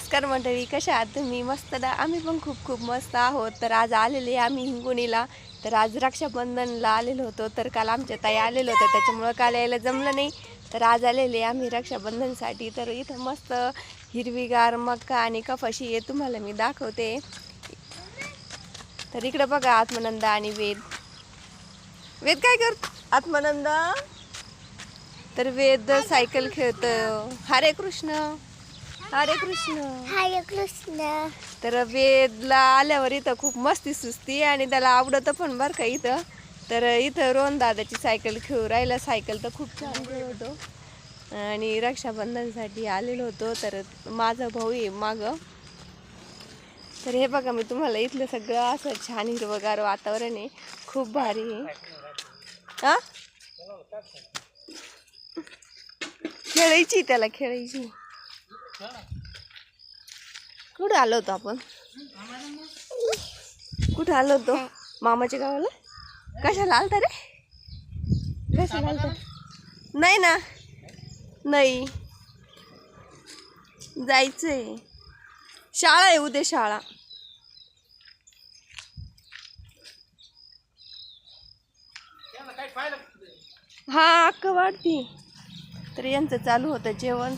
नमस्कार मंडळी कशा आहात तुम्ही? मस्त ना? आम्ही पण खूप खूप मस्त आहोत. तर आज आलेले आम्ही हिंगोणीला तर आज रक्षाबंधनला आलेलो होतो तर काल आमच्या ताई आलेलो होतं. त्याच्यामुळं काल यायला जमलं नाही. तर आज आलेले आम्ही रक्षाबंधनसाठी. तर इथं मस्त हिरवीगार मक्का आणि कपाशी हे तुम्हाला मी दाखवते. तर इकडं बघा आत्मानंद आणि वेद. वेद काय करत आत्मानंद? तर वेद सायकल खेळतो हरे कृष्ण. हरे कृष्ण. हरे कृष्ण. तर वेदला आल्यावर इथं खूप मस्ती सुस्ती आणि त्याला आवडतं पण बरं का इथं. तर इथं रोहन दादाची सायकल खेळू राहिला. सायकल तर खूप छान खेळतो आणि रक्षाबंधनसाठी आलेलो होतो. तर माझा भाऊ आहे मागं. तर हे बघा मी तुम्हाला इथलं सगळं असं छान हिरवगार वातावरण आहे. खूप भारी आहे. हा? खेळायची त्याला खेळायची. कुठं आलो होतो आपण? कुठं आलो होतो? मामाच्या गावाला? कशाला आलता रे? कशाला आलता? नाही ना. नाही. जायचंय. शाळा आहे उद्या शाळा. हा अक्क वाढती. तर यांचं चालू होतं जेवण.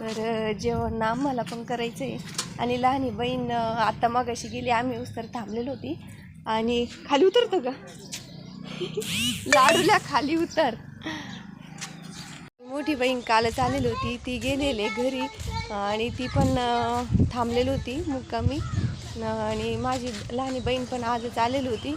तर जेवण आम्हाला पण करायचं आहे आणि लहानी बहीण आत्ता मागाशी गेली आम्ही उस्तर थांबलेलो होती. आणि खाली उतरतो का? लाडूला खाली उतर. मोठी बहीण कालच आलेली होती ती गेलेली घरी. आणि ती पण थांबलेली होती मुक्कामी. आणि माझी लहानी बहीण पण आजच आलेली होती.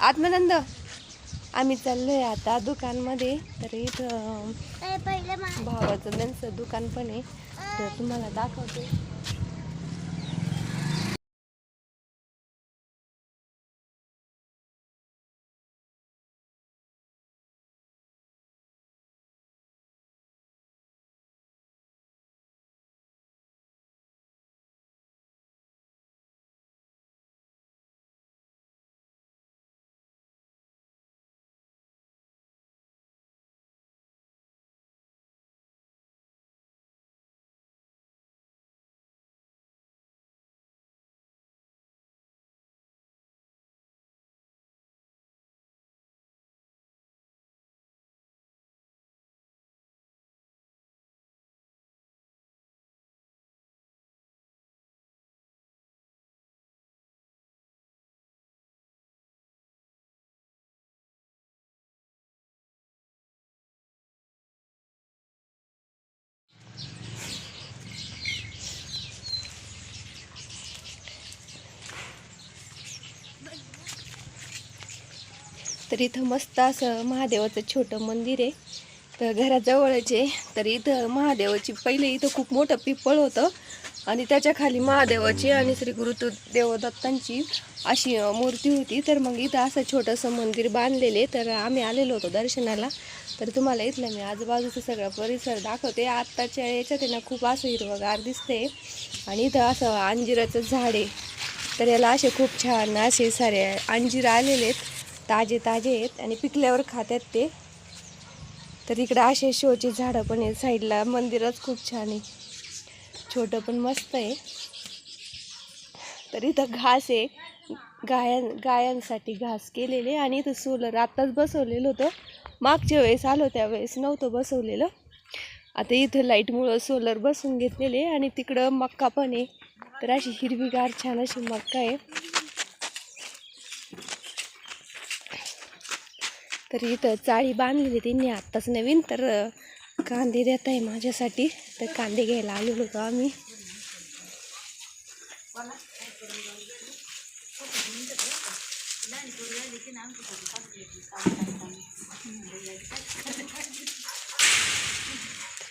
आत्मानंद! आम्ही चाललोय आता दुकानमध्ये. तर इथं भावाचं त्यांचं दुकान पण आहे. तर तुम्हाला दाखवते. तर इथं मस्त असं महादेवाचं छोटं मंदिर आहे. तर घराजवळच आहे. तर इथं महादेवाची पहिले इथं खूप मोठं पिपळ होतं. आणि त्याच्याखाली महादेवाची आणि श्री गुरु तु- देवदत्तांची अशी मूर्ती होती. तर मग इथं असं छोटंसं मंदिर बांधलेले तर आम्ही आलेलो होतो दर्शनाला. तर तुम्हाला इथलं मी आजूबाजूचं सगळं परिसर दाखवते. आत्ताच्या याच्यात ना खूप असं हिरवगार दिसते आणि इथं असं अंजिराचं झाड आहे. तर याला असे खूप छान असे सारे अंजीर आलेले आहेत. ताजे ताजे आहेत आणि पिकल्यावर खातात ते. तर इकडं असे शोचे झाडं पण आहेत. साईडला मंदिरच खूप छान आहे. छोटं पण मस्त आहे. तर इथं घास आहे. गायां गायांसाठी घास केलेले आणि इथं सोलर आत्ताच बसवलेलं होतं. मागच्या वेळेस आलो त्यावेळेस नव्हतं बसवलेलं. आता इथं लाईटमुळं सोलर बसून घेतलेले आणि तिकडं मक्का पण आहे. तर अशी हिरवीगार छान अशी मक्का आहे. तर इथं चाळी बांधलेली त्यांनी. आत्ताच नवीन तर कांदे देत आहे माझ्यासाठी. तर कांदे घ्यायला आलेलो होतो आम्ही.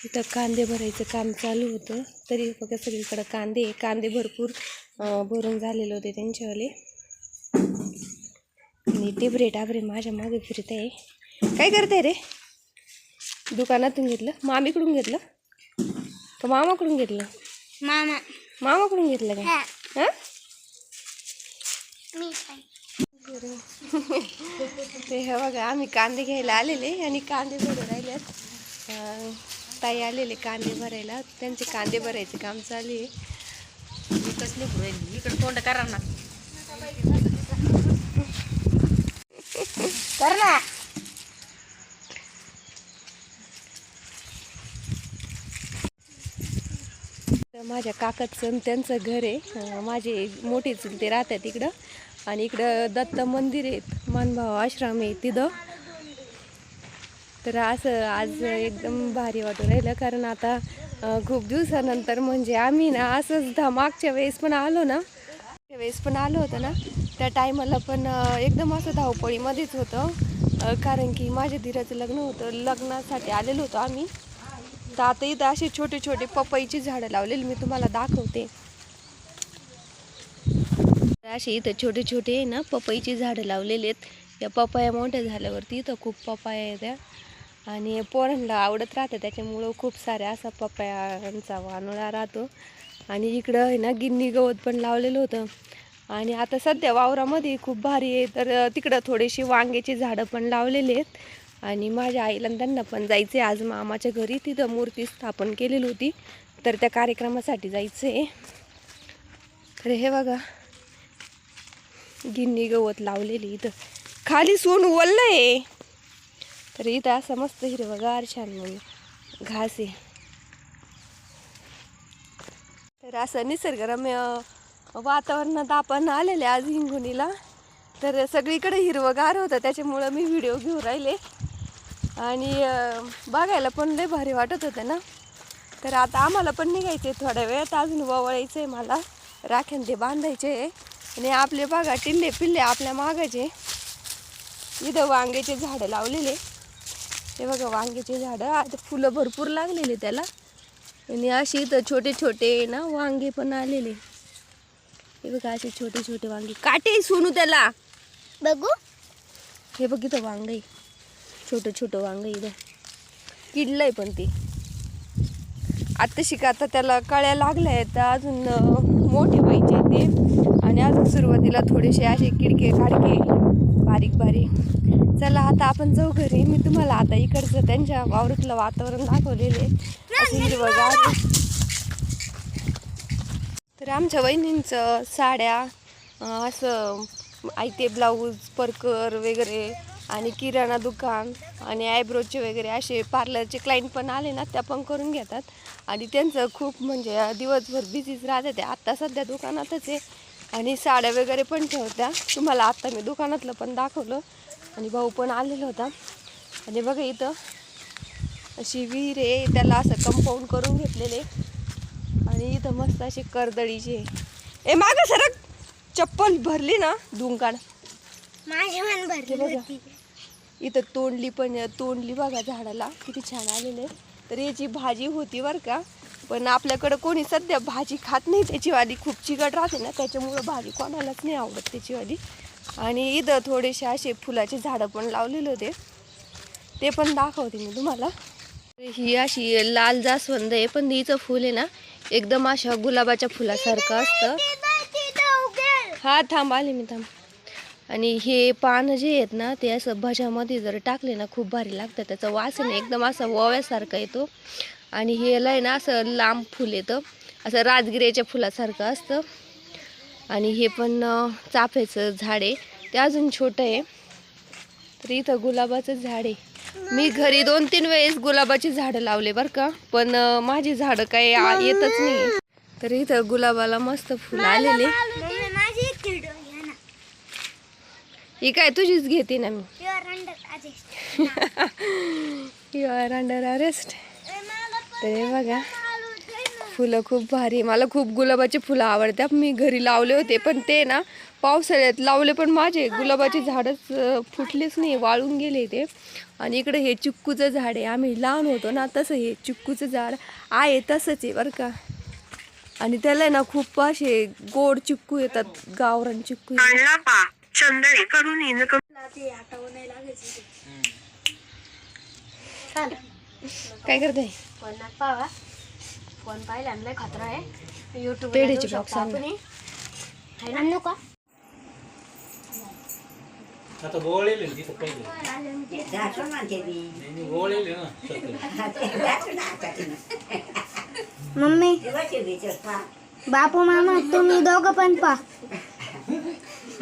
इथं कांदे भरायचं काम चालू होतं. तरी बघा सगळीकडं कांदे कांदे भरपूर भरून झालेले होते त्यांच्यावाले. आणि टिबरे टाबरे माझ्या मागे फिरत आहे. काय करते रे? दुकानातून घेतलं मामीकडून घेतलं? का मामाकडून घेतलं? मामा. मामाकडून घेतलं हा. पण ते हे बघा आम्ही कांदे घ्यायला आलेले आणि कांदे भरून राहिलेत. अं, ताई आलेले कांदे भरायला. त्यांचे कांदे भरायचे काम चालू आहे. कसली राहिली इकडे तोंड करा ना. कर ना. माझ्या काकाचं त्यांचं घर आहे. माझे मोठे चुलते राहतात इकडं. आणि इकडं दत्त मंदिर आहेत मानभाव आश्रम आहे तिथं. तर असं आज एकदम भारी वाटून राहिलं. कारण आता खूप दिवसानंतर म्हणजे आम्ही ना असंच मागच्या वेळेस पण आलो ना. वेळेस पण आलं होतं ना त्या टायमाला पण एकदम असं धावपळीमध्येच होतं. कारण की माझ्या धीराचं लग्न होतं लग्नासाठी आलेलो होतो आम्ही. तर आता इथं असे छोटे छोटे पपईची झाडं लावलेली मी तुम्हाला दाखवते. असे इथं छोटे छोटे आहे ना पपईची झाडं लावलेली आहेत. या पपाया मोठ्या झाल्यावरती इथं खूप पपाया येत्या आणि पोरांना आवडत राहतं त्याच्यामुळं खूप साऱ्या असा पपायांचा वानोळा राहतो. आणि इकडं आहे ना गिन्नी गवत पण लावलेलं होतं. आणि आता सध्या वावरामध्ये खूप भारी आहे. तर तिकडं थोडीशी वांग्याची झाडं पण लावलेली आहेत. आणि माझ्या आईला त्यांना पण जायचं आहे आज मामाच्या घरी तिथं मूर्ती स्थापन केलेली होती. तर त्या कार्यक्रमासाठी जायचं आहे तर हे बघा. गिन्नी गवत लावलेली इथं. खाली सोन उवललं आहे तर इथं असं मस्त हिरवगार छान म्हणून घास आहे. तर असं निसर्गरम्य वातावरणात आपण आलेले आज हिंगोणीला तर सगळीकडे हिरवंगार होतं त्याच्यामुळं मी व्हिडिओ घेऊन राहिले. आणि बघायला पण लय भारी वाटत होतं ना. तर आता आम्हाला पण निघायचं आहे थोड्या वेळात अजून ववळायचं आहे मला. राख्यान ते बांधायचे. आहे आणि आपले बघा टिल्ले पिल्ले आपल्या मागाचे. इथं वांग्याचे झाडं लावलेले. हे बघा वांग्याचे झाडं आता फुलं भरपूर लागलेले त्याला. आणि अशी इथं छोटे छोटे ना वांगे पण आलेले. हे बघा असे छोटे छोटे वांगे. काटे सोनू त्याला. बघू. हे बघ इथं वांग. छोटं छोटं वांग इथं. किडलंय पण ते. आता शिका आता त्याला कळ्या लागल्या आहेत अजून मोठे व्हायचे ते. आणि अजून सुरुवातीला थोडेसे असे किडके काडके बारीक बारीक. चला आता आपण जाऊ घरी. मी तुम्हाला आता इकडचं त्यांच्या वावरातलं वातावरण दाखवलेले. तर आमच्या वहिनींचं साड्या असं आयते ब्लाऊज परकर वगैरे आणि किराणा दुकान आणि आयब्रोचे वगैरे असे पार्लरचे क्लायंट पण आले ना त्या पण करून घेतात. आणि त्यांचं खूप म्हणजे दिवसभर बिझीच राहते ते. आत्ता सध्या दुकानातच आहे. आणि साड्या वगैरे पण ठेवत्या. तुम्हाला आत्ता मी दुकानातलं पण दाखवलं. आणि भाऊ पण आलेला होता. आणि बघा इथं अशी विहीर आहे. त्याला असं कंपाऊंड करून घेतलेले. आणि इथं मस्त अशी कर्दळीची आहे. ए मागं सरक चप्पल भरली ना बघा. होती. इथं तोंडली पण तोंडली बघा झाडाला. किती छान आलेले तर याची भाजी होती बरं का. पण आपल्याकडं कोणी सध्या भाजी खात नाही त्याचीवाली खूप चिकट राहते ना त्याच्यामुळं भाजी कोणालाच नाही आवडत त्याचीवाली आणि इथं थोडेसे असे फुलाचे झाडं पण लावलेले होते. ते पण दाखवते मी तुम्हाला. ही अशी लाल जास्वंद आहे पण हिचं फुल आहे ना एकदम अशा गुलाबाच्या फुलासारखं असतं. हा थांब आले मी थांब. आणि हे पानं जे आहेत ना ते असं भज्यामध्ये जर टाकले ना खूप भारी लागतं. त्याचं वास आहे ना एकदम असा ओव्यासारखा येतो. आणि हे याला आहे ना असं लांब फुल येतं. असं राजगिऱ्याच्या फुलासारखं असतं. आणि हे पण चाफ्याचं झाड आहे. ते अजून छोटं आहे. तर इथं गुलाबाचं झाड आहे. मी घरी दोन तीन वेळेस गुलाबाची झाडं लावले बरं का. पण माझी झाडं काही येतच नाही. तर इथं गुलाबाला मस्त फुलं आलेले. ही काय तुझीच घेते ना मी. यू आर अंडर अरेस्ट तर हे बघा. फुलं खूप भारी. मला खूप गुलाबाची फुलं आवडतात. मी घरी लावले होते पण ते ना पावसाळ्यात लावले पण माझे गुलाबाची झाडच फुटलेच नाही वाळून गेले ते. आणि इकडे हे चिक्कूचं झाड आहे. आम्ही लहान होतो ना तसं हे चिक्कूचं झाड आहे तसंच आहे बरं का. आणि त्याला ना खूप असे गोड चिक्कू येतात गावरान चिक्कू येतात. काय करताय? फ़ोन पावा. फ़ोन पाहिला लय खतरा आहे. युट्यूब पेढेचे box आणू का आता गोळेल तिथं पहिले जातो म्हणते मी नाही गोळेल आहे ना सगळं. जातो ना आता तिने. मम्मी. बापू मामा तुम्ही दोघं पण पा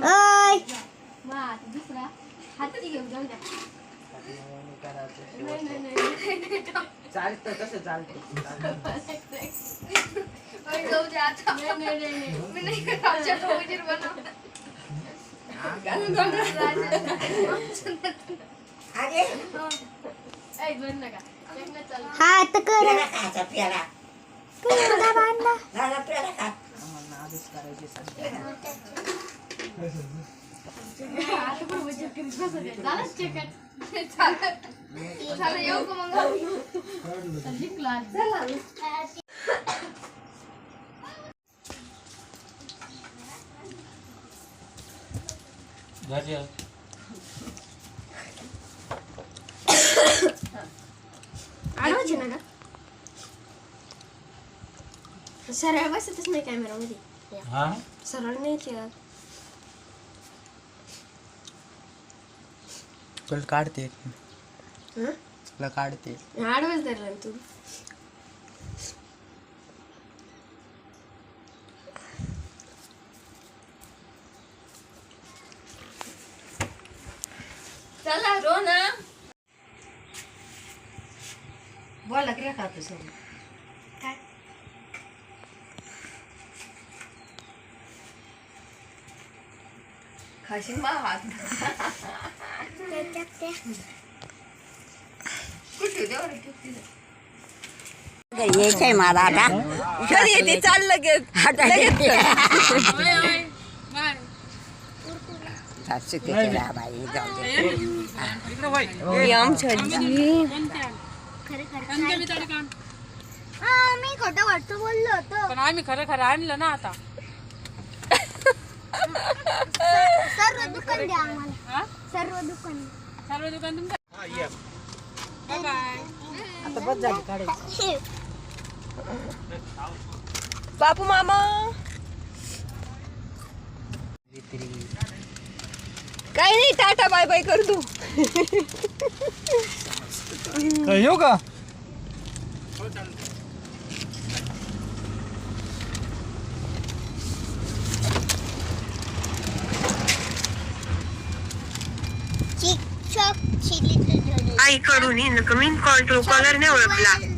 अय दुसरा. हाती घेऊन जाऊ द्या. चालतं कसं चालतं. चालू. हा आता कर. आम्हाला आधीच करायची सरळ बसतच नाही कॅमेरामध्ये सरळ न्यायचे तुला काढते? तुला काढते. आडवच धरला तू चला रो ना बोला की खातो सर खाशील मा हात कुठे देऊ रे ठेव तिथं. यायचंय मला आता कधी येते चाल लगेच आता लगेच येते. कर. सासू केला बाई जाऊ दे. आमची आजी मी खोटं वाटतं बोललो होतो पण आम्ही खरं खरं आणलं ना आता सर्व दुकान द्या आम्हाला. सर्व दुकान. सर्व दुकान तुमचं? बाय बाय आता बस झाली काढायची. बापू मामा. काही नाही टाटा बाय बाय कर तू. येऊ का? शिक्षक शिलित आईकडून कमी कॉल ट्रू कॉलर नाही ओळखला.